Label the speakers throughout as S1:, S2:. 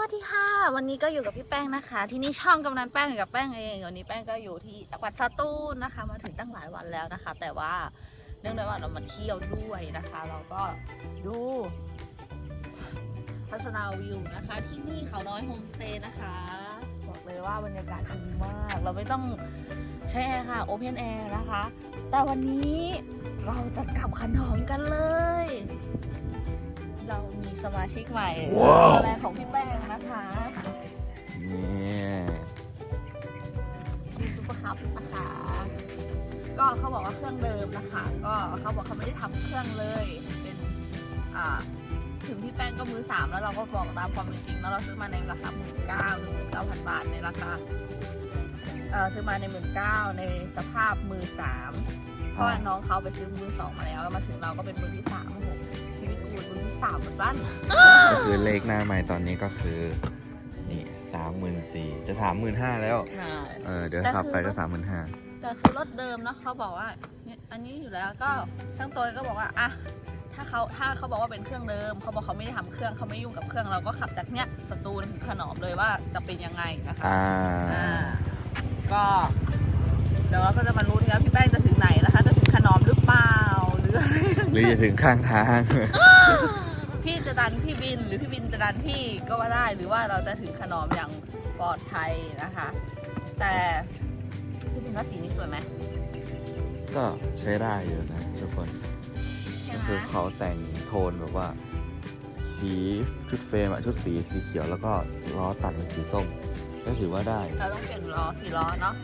S1: วัสดีค่ะ วันนี้ก็อยู่กับพี่แป้งนะคะ ที่นี่ช่องกำนันแป้งกับแป้งเองวันนี้แป้งก็อยู่ที่จังหวัดสตูลนะคะ มาถึงตั้งหลายวันแล้วนะคะ แต่ว่าเนื่องด้วยว่าเรามาเที่ยวด้วยนะคะ เราก็ดูทัศนาวิวนะคะ ที่นี่เขาน้อยโฮมสเตย์นะคะบอกเลยว่าบรรยากาศดีมาก เราไม่ต้องใช้แอร์ค่ะโอเพนแอร์นะคะ แต่วันนี้เราจะกลับขนอมกันเลย มีสมาชิกใหม่
S2: ว้าว
S1: แรกของพี่แป้งนะคะ
S2: นี่
S1: มีซุปเปอร์คัพนะคะ ก็เขาบอกว่าเครื่องเดิมนะคะ ก็เขาบอกเขาไม่ได้ทำเครื่องเลย เป็นอ่าถึงพี่แป้งก็มือสามแล้วเราก็บอกตามความเป็นจริงแล้วเราซื้อมาในราคาหมื่นเก้าหรือหมื่นเก้าพันบาทในราคาเอ่อซื้อมาในหมื่นเก้าในสภาพมือสามเพราะว่าน้องเขาไปซื้อมือสองมาแล้วแล้วมาถึงเราก็เป็นมือที่สามโอ้โหชีวิตกูมือที่ สามเหมือนกัน
S2: ก็คือเลขหน้าใหม่ตอนนี้ก็คือนี่สามหมื่นสี่จะสามหมื่นห้าแล้ว
S1: ค่ะ
S2: เออเดี๋ยว
S1: แต่
S2: ขับไป
S1: คือ
S2: ก็สามหมื่นห้า
S1: แต่คือรถเดิมเนาะเขาบอกว่าเนี่ยอันนี้อยู่แล้วก็ช่างตัวก็บอกว่าอะถ้าเขาถ้าเขาบอกว่าเป็นเครื่องเดิมเขาบอกเขาไม่ได้ทำเครื่องเขาไม่ยุ่งกับเครื่องเราก็ขับจากเนี้ยสตูลถึงขนอมเลยว่าจะเป็นยังไงนะคะ
S2: อ่า
S1: อ่าก็เดี๋ยวเราก็จะมาลุ้นกันพี่แป้งจะถึงไหนนะคะ จะถึงขนอมหรือเปล่าหรืออะไร
S2: หรือจะถึงข้างทาง
S1: พี่ จะดันพี่บินหรือพี่บินจะดันพี่ก็ว่าได้หรือว่าเราจะถึงขนอมอย่างปลอดภัยนะคะ แต่พี่บินว่าสีนี้สวยไหม
S2: ก็ใช้ได้อยู่นะทุกคน
S1: ใช่
S2: ก็
S1: ไหม
S2: คือเขาแต่งโทนแบบว่า สีชุดเฟรมอะชุดสีสีเขียวแล้วก็ล้อตัดเป็นสีส้มก็ถือว่าได้
S1: เราต้องเปลี่ยนล้อสีล้อเนาะ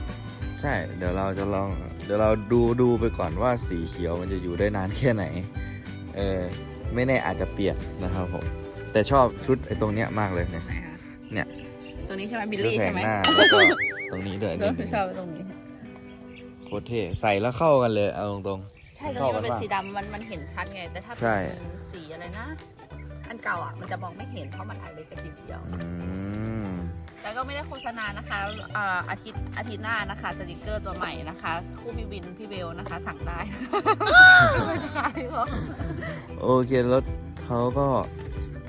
S2: ใช่เดี๋ยวเราจะลองเดี๋ยวเราดูดูไปก่อนว่าสีเขียวมันจะอยู่ได้นานแค่ไหน เออ ไม่แน่อาจจะเปลี่ยนนะครับผม แต่ชอบชุดไอ้ตรงเนี้ยมากเลยเนี่ย
S1: ไหนคะ
S2: เนี่ย
S1: ตัวนี้ใช่ไหมบิล
S2: ชุด
S1: ลี่
S2: แผ
S1: ใช่
S2: ง
S1: ไหม
S2: หน้าแล้วก็ตรงนี้ด้วย
S1: เอ
S2: นี่
S1: อชอบตรงนี้
S2: โคตรเท่ใส่แล้วเข้ากันเลยเอาตรง
S1: ใช่ตรงนี้มันเป็นสีดำมันมันเห็นชัดไง แต่ถ้า
S2: ใช่
S1: เป็นสีอะไรนะ อันเก่าอะ มันจะมองไม่เห็นเพราะมันอันเล็กกระติดเดียว
S2: ๆอืม
S1: แต่ก็ไม่ได้โฆษณานะคะอาทิตย์อาทิตย์หน้านะคะสติกเกอร์ตัวใหม่นะคะ คู่พี่วินพี่เบลนะคะ สั่งได้
S2: โอเครถเขาก็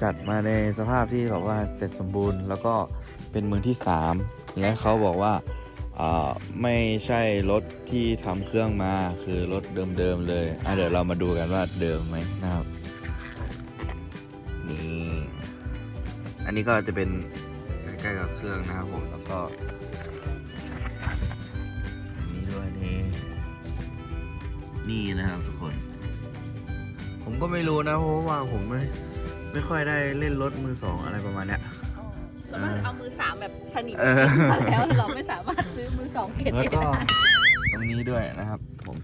S2: จัดมาในสภาพที่แบบว่าเสร็จสมบูรณ์ แล้วก็เป็นมือที่สามและเขาบอกว่าไม่ใช่รถที่ทำเครื่องมาคือรถเดิมๆเลยอะเดี๋ยวเรามาดูกันว่าเดิมไหมนะครับนี่อันนี้ก็จะเป็น กล้ๆกับเครื่องนะครับผมแล้วก็อันนี้ด้วยนี่นี่นะครับทุกคน ผมก็ไม่รู้นะเพราะว่าผมไม่ไม่ค่อยได้เล่นรถมือสองอะไรประมาณเนี้ย
S1: สามารถเอามือสามแบบสนิท
S2: เออ
S1: มาแล้วเราไม่สามารถซื้อมือสองเก็บ
S2: แล้ว
S1: ไม่
S2: ก็
S1: ได้
S2: ตรงนี้ด้วยนะครับ ผม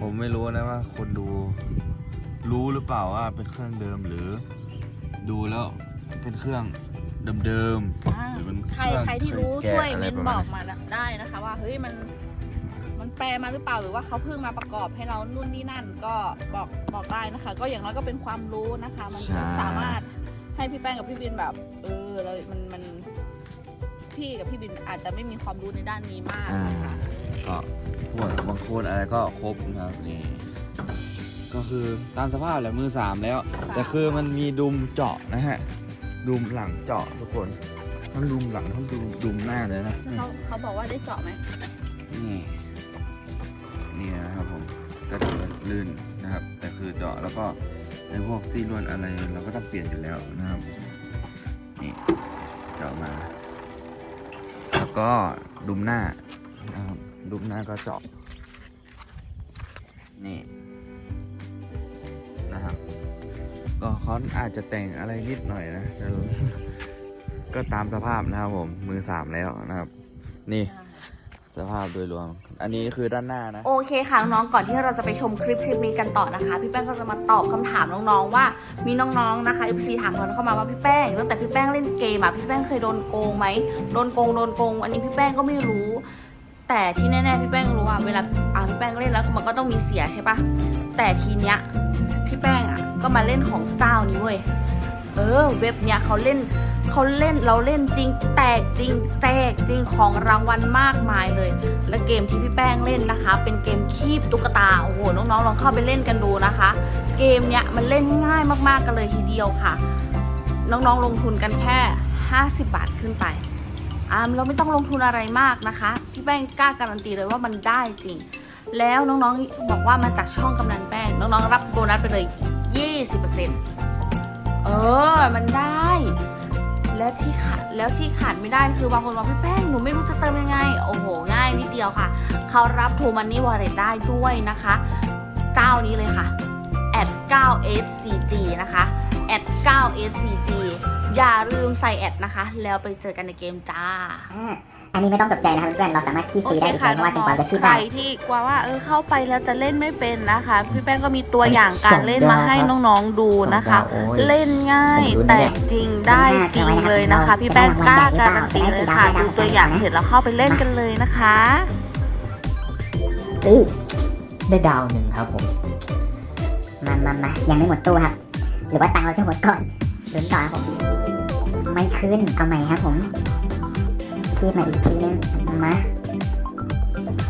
S2: ผมไม่รู้นะว่า คนดูรู้หรือเปล่าว่าเป็นเครื่องเดิมหรือ ดูแล้วเป็นเครื่อง เดิม
S1: อ่า
S2: หรือมัน
S1: ใคร
S2: เครื่อง
S1: ใครที่รู้
S2: เคยแกะ
S1: ช่วย
S2: อะไร
S1: เม้น
S2: ประ
S1: บ
S2: มาณ
S1: อก
S2: นั้น
S1: มาได้นะคะ ว่าเฮ้ยมันมันแปลมาหรือเปล่าหรือว่าเขาเพิ่งมาประกอบให้เรานู่นนี่นั่นก็บอกบอกได้นะคะ ก็อย่างน้อยก็เป็นความรู้นะคะ มันก็สามารถให้พี่แป้งกับพี่บินแบบ เออเรามันมันพี่กับพี่บินอาจจะไม่มีความรู้ในด้านนี้มาก
S2: อ่า
S1: นะคะ
S2: ก็พวกบางโคนอะไรก็ครบนะครับนี่ก็คือตามสภาพแหละมือสามแล้ว แต่คือมันมีดุมเจาะนะฮะ ดุมหลังเจาะทุกคนทั้งดุมหลังทั้งดุมดุมหน้าเลยนะ
S1: แล้วเขาเขาบอกว่าได้เจาะไหม
S2: นี่นี่นะครับผมก็ถือว่าลื่นนะครับ แต่คือเจาะแล้วก็ไอ้พวกซี่ลวดอะไรเราก็ต้องเปลี่ยนอยู่แล้วนะครับนี่เจาะมา แล้วก็ดุมหน้านะครับดุมหน้าก็เจาะนี่ ก็เขาอาจจะแต่งอะไรนิดหน่อยนะก็ตามสภาพนะครับผมมือสามแล้วนะครับ นี่สภาพโดยรวม อันนี้คือด้านหน้านะ
S3: โอเคค่ะน้องๆก่อนที่เราจะไปชมคลิปคลิปนี้กันต่อนะคะ พี่แป้งก็จะมาตอบคำถามน้องๆว่า มีน้องๆนะคะ FC ถามกันเข้ามาว่าพี่แป้งตั้งแต่พี่แป้งเล่นเกมอะพี่แป้งเคยโดนโกงไหมโดนโกงโดนโกง อันนี้พี่แป้งก็ไม่รู้ แต่ที่แน่ๆพี่แป้งรู้ว่าเวลาอ่าพี่แป้งเล่นแล้วมันก็ต้องมีเสียใช่ปะแต่ทีเนี้ยพี่แป้งอะ ก็มาเล่นของเจ้านี้เว้ย เออ เว็บเนี้ยเขาเล่นเขาเล่นเราเล่นจริง แตกจริงแจกจริงของรางวัลมากมายเลย และเกมที่พี่แป้งเล่นนะคะ เป็นเกมคีบตุ๊กตาโอ้โหน้องๆลองเข้าไปเล่นกันดูนะคะ เกมเนี้ยมันเล่นง่ายมากๆกันเลยทีเดียวค่ะ น้องๆลงทุนกันแค่ 50 บาทขึ้นไปอ่าเราไม่ต้องลงทุนอะไรมากนะคะพี่แป้งกล้าการันตีเลยว่ามันได้จริง แล้วน้องๆบอกว่ามาจากช่องกำนันแป้งน้องๆรับโบนัสไปเลย 20%เออ มันได้ แล้วที่ขาดแล้วที่ขาดไม่ได้คือบางคนบอกพี่แป้งหนูไม่รู้จะเติมยังไง โอ้โห ง่ายนิดเดียวค่ะ เขารับ t ูมันนี่วอลเล็ตได้ด้วยนะคะ เจ้านี้เลยค่ะ at 9scg นะคะ at 9scg อย่าลืมใส่แอดนะคะ แล้วไปเจอกันในเกมจ้า
S4: อ่าอันนี้ไม่ต้องตกใจนะครับเพื่อนๆเราสามารถคีบฟรีได้อีกเลยไม่ว่าจนกว่าจะคีบ
S3: ใคร
S4: ได้
S3: ที่กลัวว่าเออเข้าไปแล้วจะเล่นไม่เป็นนะคะ พี่แป้งก็มีตัวอย่างการเล่นมาให้น้องๆดูนะคะ เล่นง่ายแต่จริงได้จริงเลยนะคะ พี่แป้งกล้าการันตีเลยค่ะดูตัวอย่างเสร็จแล้วเข้าไปเล่นกันเลยนะคะ
S4: เอ้ย
S5: ได้ดาวหนึ่งครับผม
S4: มามามายังไม่หมดตู้ครับ หรือว่าตังเราจะหมดก่อนลุ้นต่อครับผมไม่ขึ้นเอาใหม่ครับผมคีบมาอีกทีนึงมา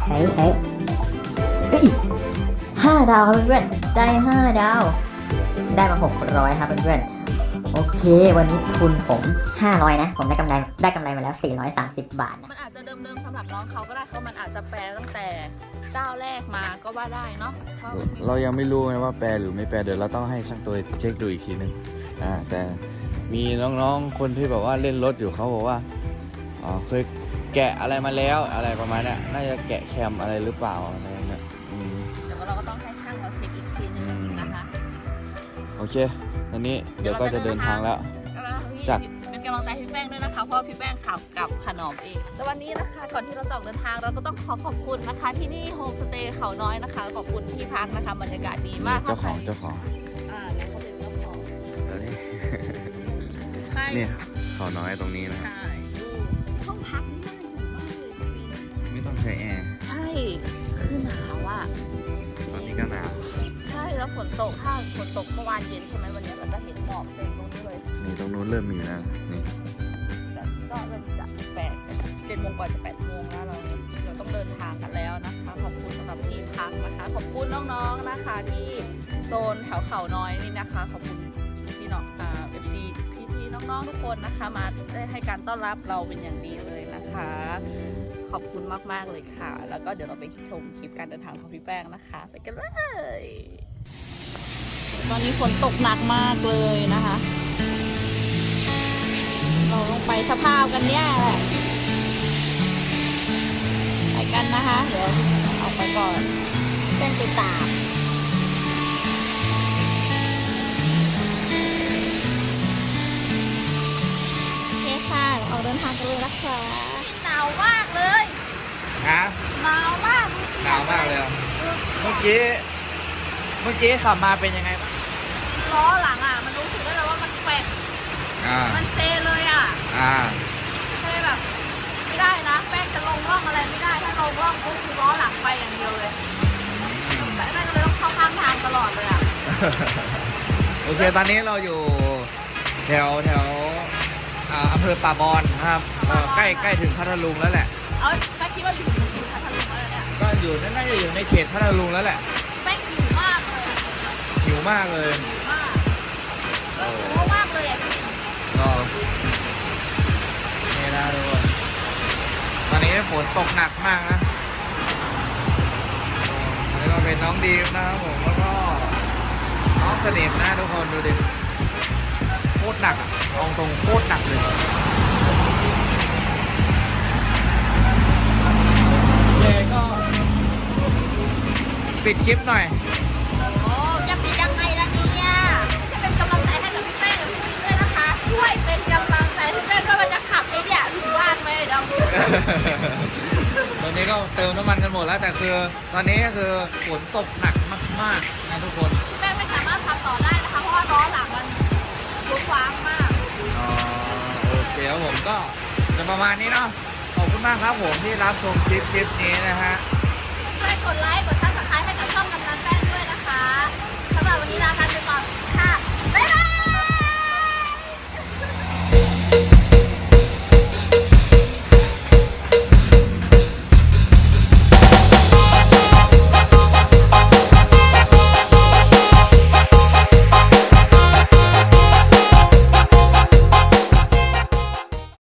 S4: เฮ้ยเฮ้ย
S5: ห้าดาวครับเพื่อนได้ห้าดาว ได้มาหกร้อยครับเพื่อนโอเค วันนี้ทุนผม 500 นะ ผมได้กำไร ได้กำไรมาแล้ว 430 บาทนะ
S1: มันอาจจะเดิมๆสำหรับน้องเขาก็ได้เขามันอาจจะแปลตั้งแต่ ก้าวแรกมาก็ว่าได้เนาะเพราะมันมี
S2: เรายังไม่รู้ไงว่าแปลหรือไม่แปลเดี๋ยวเราต้องให้ช่างตัวเช็คดูอีกทีนึงอ่าแต่มีน้องๆคนที่แบบว่าเล่นรถอยู่เขาบอกว่าอ๋อเคยแกะอะไรมาแล้วอะไรประมาณเนี้ยน่าจะแกะแคมอะไรหรือเปล่าอะไรเงี้ยอืม
S1: เดี๋ยวเราก็ต้องให้ช่างเราเช็คอีกทีนึง
S2: อืม
S1: นะคะ
S2: โอเคอันนี้เดี๋ยวก็จะเดินทางแล้ว
S1: ก็
S2: จาก
S1: เป็น กำลังใจให้พี่แป้งด้วยนะคะ เพราะว่าพี่แป้งขับกับขนอมเองแต่วันนี้นะคะ ก่อนที่เราจะออกเดินทางเราก็ต้องขอขอบคุณนะคะ ที่นี่โฮมสเตย์เขาน้อยนะคะ ขอบคุณที่พักนะคะบรรยากาศดีมาก
S2: เจ้าของ
S1: ถ้ใคร
S2: เจ้าของ
S1: อ่าเนี่ยเขาเป็นเจ้าของ
S2: แล้วนี่
S1: ใช่
S2: นี่เขาน้อยตรงนี้นะ
S1: ใช่ดูห้องพักนี่น่าอยู่มากเลยจริง
S2: ไม่ต้องใช้แอร์
S1: ๆใช่ คือหนาวอะ
S2: ตอนนี้ก็หนาว
S1: ใช่แล้วฝน ตกถ้าฝนตกเมื่อวานเย็นใช่ไหมวันนี้เราจะเห็นหมอกเต็มตรงนี้เลย
S2: นี่ตรงนู้นเริ่มมีแล้วนี่
S1: แบบก็เริ่มจะแปดเจ็ดโมงกว่าจะแปดโมงแล้วเราเราต้องเดินทางกันแล้วนะคะขอบคุณสำหรับที่พักนะคะ ขอบคุณน้องๆนะคะ ที่โซนแถวเขาน้อยนี่นะคะ ขอบคุณพี่น้องอ่าเอฟซีพี่ๆน้องๆทุกคนนะคะ มาได้ให้การต้อนรับเราเป็นอย่างดีเลยนะคะขอบคุณมาก ๆ เลยค่ะ แล้วก็เดี๋ยวเราไปชมคลิปการเดินทางของพี่แป้งนะคะ ไปกันเลย ตอนนี้ฝนตกหนักมากเลยนะคะ เราลงไปสภาพกันเนี่ยแหละไปกันนะคะ เดี๋ยวเอาไปก่อนเส้นไปตากโอเคค่ะเราออกเดินทางกันเลยนะคะหนาวมากเลย
S2: ฮะ
S1: หนาวมาก
S2: หนาวมากเลยอะเมื่อกี้ เมื่อกี้ขับมาเป็นยังไงบ้าง
S1: ล้อหลังอะ มันรู้สึกได้เลยว่ามันแกว่ง
S2: อ่า
S1: มันเซเลยอะ
S2: อ่า
S1: ก็เลยแบบ ไม่ได้นะแป้งจะลงร่องอะไรไม่ได้ ถ้าลงร่องก็คือล้อหลังไปอย่างเดียวเลยแต่แป้งก็เลยต้องเข้าข้างทางตลอดเลยอะ
S2: โอเค ตอนนี้เราอยู่แถวแถวอ่าอำเภอป่าบอนนะครับเอ่อใกล้ใกล้ถึงพัทลุงแล้วแหละ
S1: เอ้ยแป้งคิดว่าอยู่อยู่พัทลุงแล้วเนี่ย
S2: ก็อยู่น่าจะอยู่ในเขตพัทลุงแล้วแหละ
S1: หิวมากเลย
S2: หิวมาก
S1: หิวมากเลยอะ
S2: ก็นี่นะทุกคนตอนนี้ฝนตกหนักมากนะอันนี้ก็เป็นน้องดีมนะครับผมแล้วก็น้องสนิทนะทุกคนดูดิโคตรหนักอะเองตรงโคตรหนักเลยเย่ก็ปิดคลิปหน่อย ตอนนี้ก็เติมน้ำมันกันหมดแล้วแต่คือ ตอนนี้ก็คือฝนตกหนักมากๆนะทุกคน
S1: แป้งไม่สามารถขับต่อได้นะคะ เพราะว่าล้อหลังมันลุกว้างมาก
S2: อ๋อโอเคครับผมก็จะประมาณนี้เนาะขอบคุณมากครับผมที่รับชมคลิปคลิปนี้นะฮะ
S1: ช่วยกดไลค์กดซับสไครต์ให้กับช่องกำนันแป้งด้วยนะคะสำหรับวันนี้ลากัน